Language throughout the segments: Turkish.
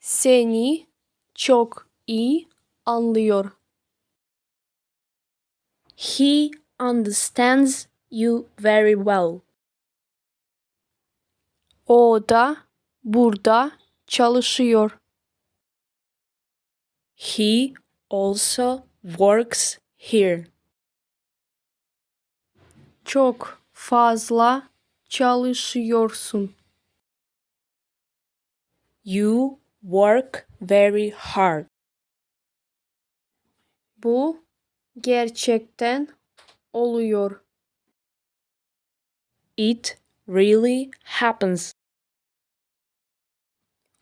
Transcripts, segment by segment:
seni çok iyi anlıyor. He understands you very well. O da burada çalışıyor. He also works here. Çok fazla çalışıyorsun. You work very hard. Bu gerçekten oluyor. It really happens.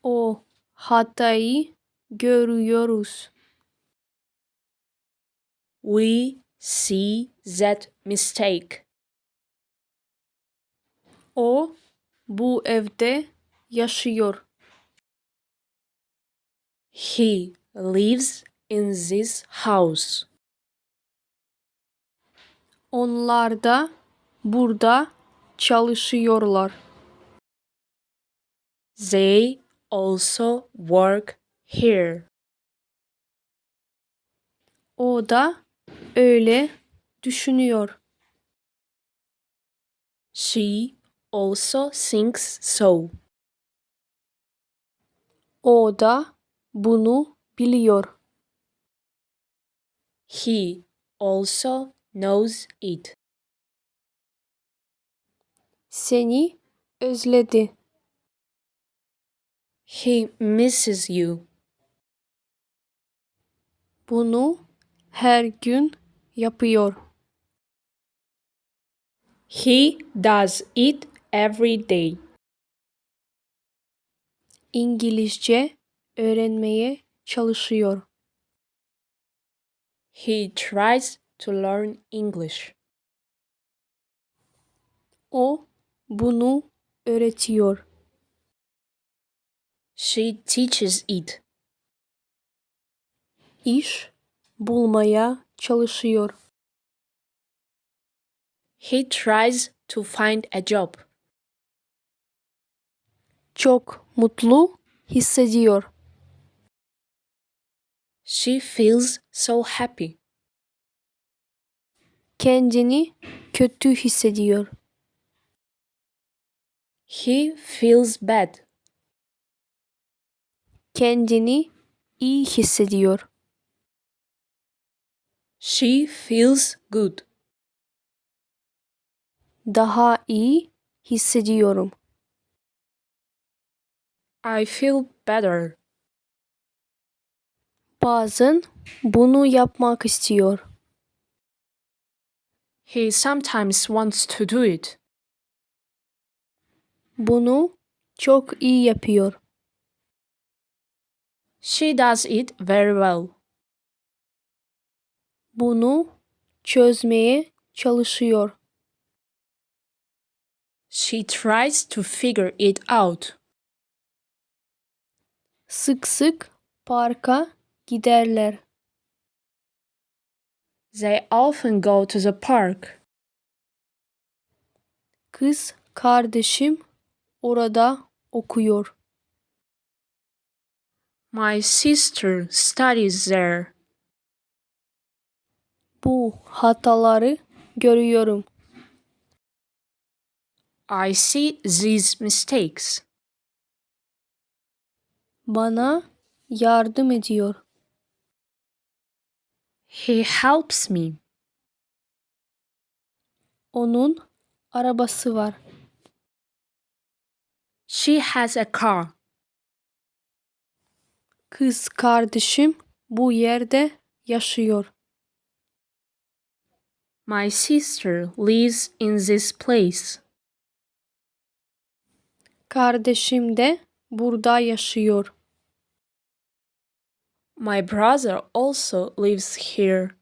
O hatayı görüyoruz. We see that mistake. O bu evde yaşıyor. He lives in this house. Onlar da burada çalışıyorlar. They also work here. O da öyle düşünüyor. She also thinks so. O da bunu biliyor. He also knows it. Seni özledi. He misses you. Bunu her gün yapıyor. He does it every day. İngilizce öğrenmeye çalışıyor. He tries to learn English. O bunu öğretiyor. She teaches it. İş bulmaya çalışıyor. He tries to find a job. Çok mutlu hissediyor. She feels so happy. Kendini kötü hissediyor. He feels bad. Kendini iyi hissediyor. She feels good. Daha iyi hissediyorum. I feel better. Bazen bunu yapmak istiyor. He sometimes wants to do it. Bunu çok iyi yapıyor. She does it very well. Bunu çözmeye çalışıyor. She tries to figure it out. Sık sık parka giderler. They often go to the park. Kız kardeşim orada okuyor. My sister studies there. Bu hataları görüyorum. I see these mistakes. Bana yardım ediyor. He helps me. Onun arabası var. She has a car. Kız kardeşim bu yerde yaşıyor. My sister lives in this place. Kardeşim de burada yaşıyor. My brother also lives here.